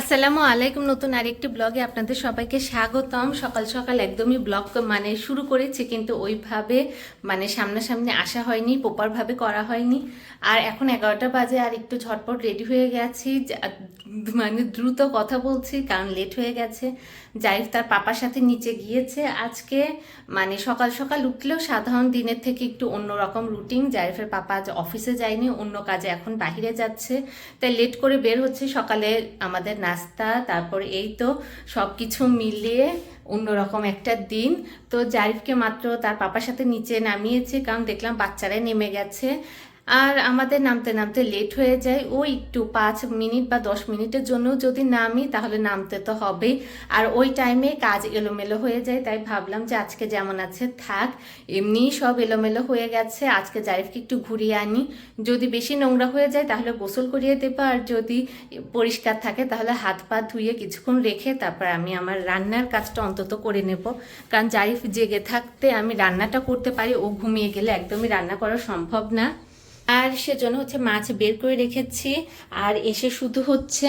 আসসালামু আলাইকুম, নতুন আরেকটি ব্লগে আপনাদের সবাইকে স্বাগতম। সকাল সকাল একদমই ব্লগ মানে শুরু করেছি কিন্তু ওইভাবে মানে সামনাসামনি আসা হয়নি, প্রপারভাবে করা হয়নি। আর এখন এগারোটা বাজে আর একটু ঝটপট রেডি হয়ে গেছি। মানে দ্রুত কথা বলছি কারণ লেট হয়ে গেছে। জাইফ তার পাপার সাথে নিচে গিয়েছে। আজকে মানে সকাল সকাল উঠলেও সাধারণ দিনের থেকে একটু অন্যরকম রুটিন জাইফের পাপা আজ অফিসে যায়নি, অন্য কাজে এখন বাইরে যাচ্ছে। তাই লেট করে বের হচ্ছে। সকালে আমাদের নাস্তা, তারপর এই তো সব কিছু মিলিয়ে অন্যরকম একটা দিন। তো জারিফকে মাত্র তার পাপার সাথে নিচে নামিয়েছে, কারণ দেখলাম বাচ্চারাই নেমে গেছে। আর আমাদের নামতে নামতে লেট হয়ে যায়। ওই একটু পাঁচ মিনিট বা দশ মিনিটের জন্য যদি নামি, তাহলে নামতে তো হবেই। আর ওই টাইমে কাজ এলোমেলো হয়ে যায়, তাই ভাবলাম যে আজকে যেমন আছে থাক। এমনি সব এলোমেলো হয়ে গেছে, আজকে জারিফকে একটু ঘুরিয়ে আনি। যদি বেশি নোংরা হয়ে যায়, তাহলে গোসল করিয়ে দেবো। আর যদি পরিষ্কার থাকে, তাহলে হাত পা ধুয়ে কিছুক্ষণ রেখে তারপর আমি আমার রান্নার কাজটা অন্তত করে নেব। কারণ জারিফ জেগে থাকতে আমি রান্নাটা করতে পারি, ও ঘুমিয়ে গেলে একদমই রান্না করা সম্ভব না। আর সেজন্য হচ্ছে মাছ বের করে রেখেছি। আর এসে শুধু হচ্ছে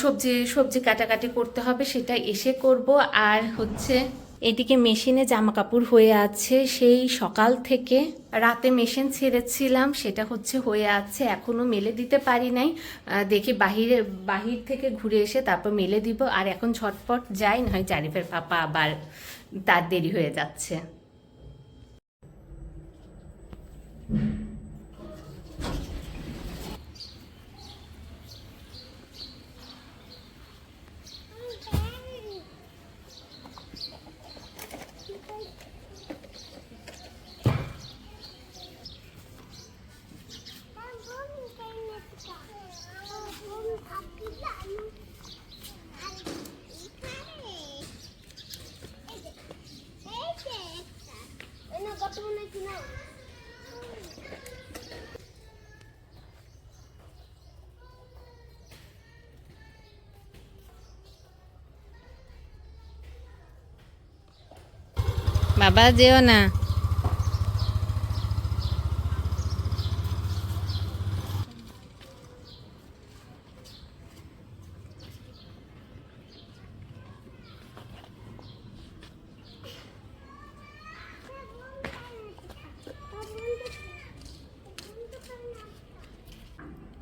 সবজি সবজি কাটাকাটি করতে হবে, সেটা এসে করব। আর হচ্ছে এদিকে মেশিনে জামা কাপড় হয়ে আছে, সেই সকাল থেকে রাতে মেশিন ছেড়েছিলাম, সেটা হচ্ছে হয়ে আছে, এখনও মেলে দিতে পারি নাই। দেখি বাহিরে, বাহির থেকে ঘুরে এসে তারপর মেলে দিব। আর এখন ঝটপট যাই নয় জারিফের পাপা আবার তার দেরি হয়ে যাচ্ছে। বাবা যেও না।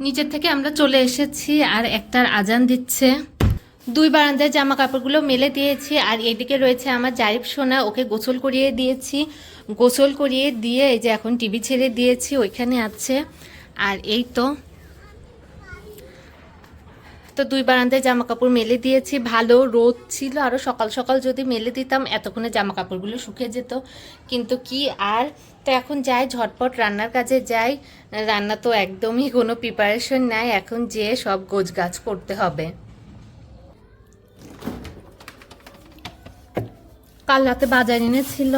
নিচের থেকে আমরা চলে এসেছি আর একটার আজান দিচ্ছে। দুই বারান্দায় জামা কাপড়গুলো মেলে দিয়েছি আর এদিকে রয়েছে আমার জারিফ সোনা, ওকে গোসল করিয়ে দিয়েছি। গোসল করিয়ে দিয়ে এই যে এখন টিভি ছেড়ে দিয়েছি, ওইখানে আছে। আর এই তো। তো দুই বারান্দায় জামা কাপড় মেলে দিয়েছি। ভালো রোদ ছিল আরও সকাল সকাল যদি মেলে দিতাম, এতক্ষণে জামা কাপড়গুলো শুকিয়ে যেত। কিন্তু কি আর? তো এখন যাই, ঝটপট রান্নার কাজে যাই। রান্না তো একদমই কোনো প্রিপারেশন নাই, এখন যেয়ে সব গোছগাছ করতে হবে। কাল রাতে বাজার এনেছিল।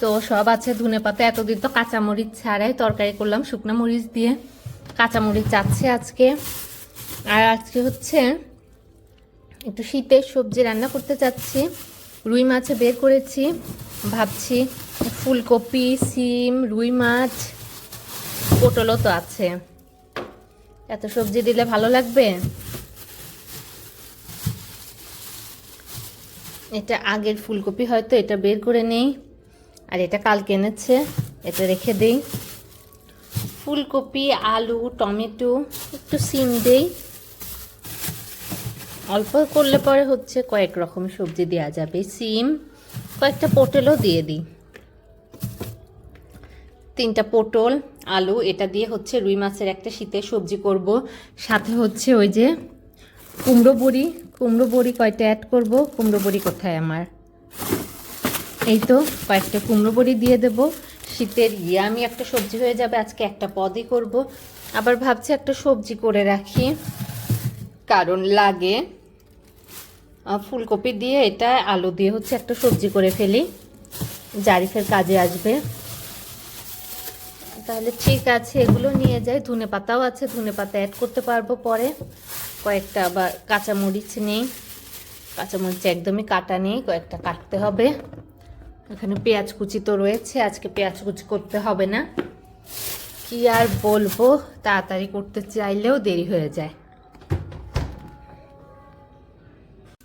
তো সব আছে ধনে পাতা, এতদিন তো কাঁচামরিচ ছাড়াই তরকারি করলাম, শুকনো মরিচ দিয়ে। কাঁচামরিচ আছে আজকে। আর আজকে হচ্ছে একটু শীতের সবজি রান্না করতে চাচ্ছি। রুই মাছ বের করেছি। ভাবছি ফুলকপি, সিম, রুই মাছ, পটলও তো আছে। এত সবজি দিলে ভালো লাগবে? এটা আগের ফুলকপি, হয়তো এটা বের করে নেই। আর এটা কালকে এনেছে, এটা রেখে দেই। ফুলকপি, আলু, টমেটো, একটু সিম দেই। অল্প করলে পরে হচ্ছে কয়েক রকম সবজি দেওয়া যাবে, সিম। কয়েকটা পটলও দিয়ে দিই। তিনটা পটল, আলু, এটা দিয়ে হচ্ছে রুই মাছের একটা শীতের সবজি করব। সাথে হচ্ছে ওই যে কুমড়ো বড়ি কুমড়ো বড়ি কয়টা অ্যাড করব? কুমড়ো বড়ি কোথায় আমার? এই তো, কয়েকটা কুমড়ো বড়ি দিয়ে দেব। শীতের ইয়ে আমি একটা সবজি হয়ে যাবে, আজকে একটা পদই করব। আবার ভাবছি একটা সবজি করে রাখি, কারণ লাগে। ফুলকপি দিয়ে এটা আলু দিয়ে হচ্ছে একটা সবজি করে ফেলি। জারিফের কাজে আসবে। তাহলে ঠিক আছে, এগুলো নিয়ে যাই। ধনে পাতাও আছে, ধনে পাতা অ্যাড করতে পারব পরে। কয়েকটা আবার কাঁচামরিচ নেই। কাঁচামরিচ একদমই কাটা নেই, কয়েকটা কাটতে হবে। এখানে পেঁয়াজ কুচি তো রয়েছে, আজকে পেঁয়াজ কুচি করতে হবে না। কি আর বলব, তাড়াতাড়ি করতে চাইলেও দেরি হয়ে যায়।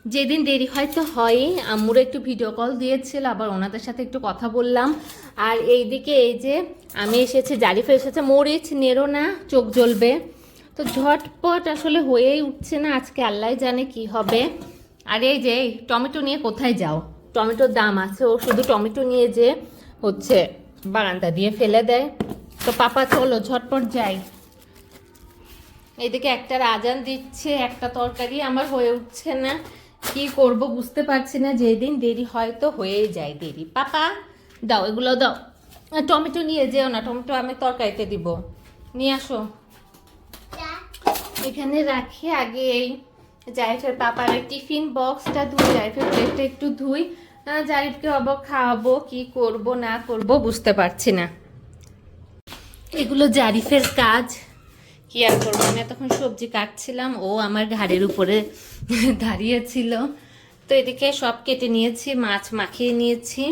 যেদিন দেরি হয় আম্মুরা একটু ভিডিও কল দিয়েছিল, আবার ওনাদের সাথে একটু কথা বললাম। আর এইদিকে এই যে আমি এসেছি, জারিফা এসেছে, মরিচ নেড়ো না, চোখ জ্বলবে। তো ঝটপট আসলে হয়েই উঠছে না, আজকে আল্লাহ জানে কি হবে। আর এই যে টমেটো নিয়ে কোথায় যাও? টমেটোর দাম আছে, ও শুধু টমেটো নিয়ে যে হচ্ছে বারান্দা দিয়ে ফেলে দেয়। তো পাপা, চলো ঝটপট যাই। এদিকে একটা আজান দিচ্ছে, একটা তরকারি, আমার হয়ে উঠছে না। কি করব বুঝতে পারছি না, যেদিন দেরি হয়তো হয়েই যায় দেরি। পাপা, দাও, এগুলো দাও। টমেটো নিয়ে যেও না, টমেটো আমি তরকারিতে দিব। নিয়ে আসো। এখানে রাখি আগে এই জারিফের পাপার টিফিন বক্সটা ধুই, জারিফের প্লেটটা একটু ধুই। জারিফকে অবক খাওয়াবো, কি করব, না করব বুঝতে পারছি না। এগুলো জারিফের কাজ। কি আর করব? আমি তখন সবজি কাটছিলাম, ও আমার ঘাড়ের উপরে দাঁড়িয়েছিল। তো এদিকে সব কেটে নিয়েছি, মাছ মাখিয়ে নিয়েছি।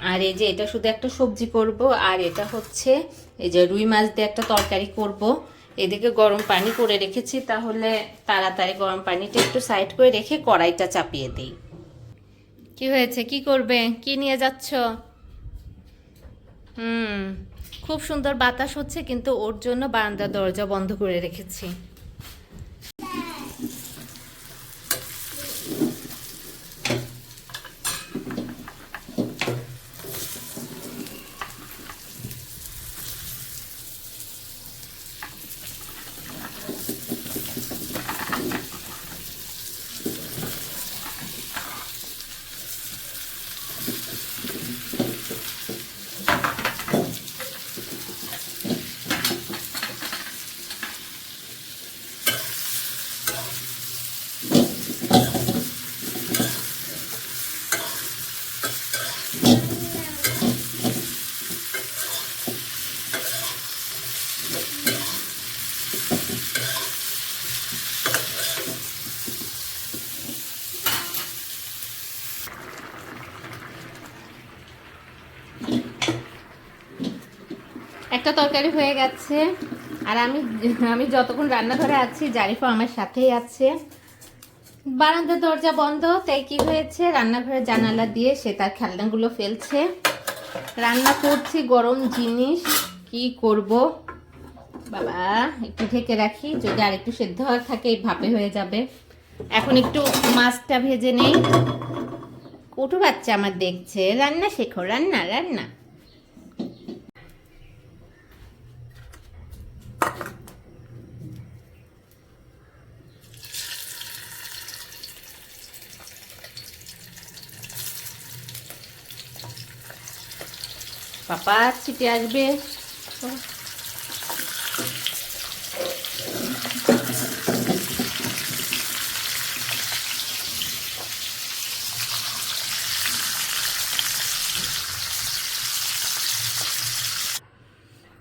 আর এই যে এটা শুধু একটা সবজি করব, আর এটা হচ্ছে এই যে রুই মাছ দিয়ে একটা তরকারি করব। এদিকে গরম পানি করে রেখেছি, তাহলে তাড়াতাড়ি গরম পানিটা একটু সাইড করে রেখে কড়াইটা চাপিয়ে দিই। কি হয়েছে? কি করবে? কি নিয়ে যাচ্ছ? হুম। খুব সুন্দর বাতাস হচ্ছে কিন্তু ওর জন্য বারান্দার দরজা বন্ধ করে রেখেছি। একটা তরকারি হয়ে গেছে। আর আমি আমি যতক্ষণ রান্নাঘরে আছি, জারিফা আমার সাথেই আছে। বারান্দার দরজা বন্ধ, তাই কি হয়েছে? রান্নাঘরের জানালা দিয়ে সে তার খেলনাগুলো ফেলছে। রান্না করছি গরম জিনিস, কি করব? বাবা, একটু ঢেকে রাখি, যদি আর একটু সেদ্ধ হওয়ার থাকে ভাপে হয়ে যাবে। এখন একটু মাছটা ভেজে নেই। কটু বাচ্চা আমার দেখছে। রান্না শেখো, রান্না রান্না। পাপা ছিটে আসবে।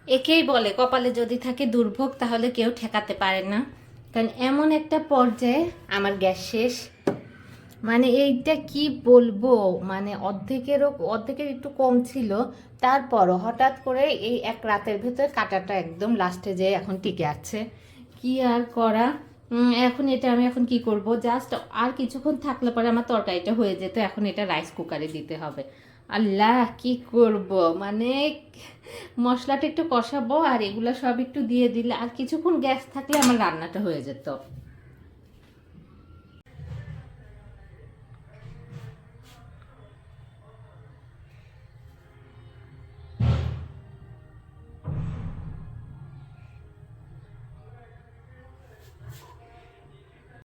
একেই বলে, কপালে যদি থাকে দুর্ভোগ, তাহলে কেউ ঠেকাতে পারে না। কারণ এমন একটা পর্যায়ে আমার গ্যাস শেষ। মানে এইটা কি বলব? মানে অর্ধেকেরও অর্ধেকের একটু কম ছিল। তারপরও হঠাৎ করে এই এক রাতের ভেতরে কাটাটা একদম লাস্টে যে এখন টিকে আছে। কি আর করা? এখন এটা আমি এখন কি করব? জাস্ট আর কিছুক্ষণ থাকলে পরে আমার তরকারিটা হয়ে যেত, এখন এটা রাইস কুকারে দিতে হবে। আল্লাহ, কি করব? মানে মশলাটা একটু কষাবো আর এগুলো সব একটু দিয়ে দিলে, আর কিছুক্ষণ গ্যাস থাকলে আমার রান্নাটা হয়ে যেত।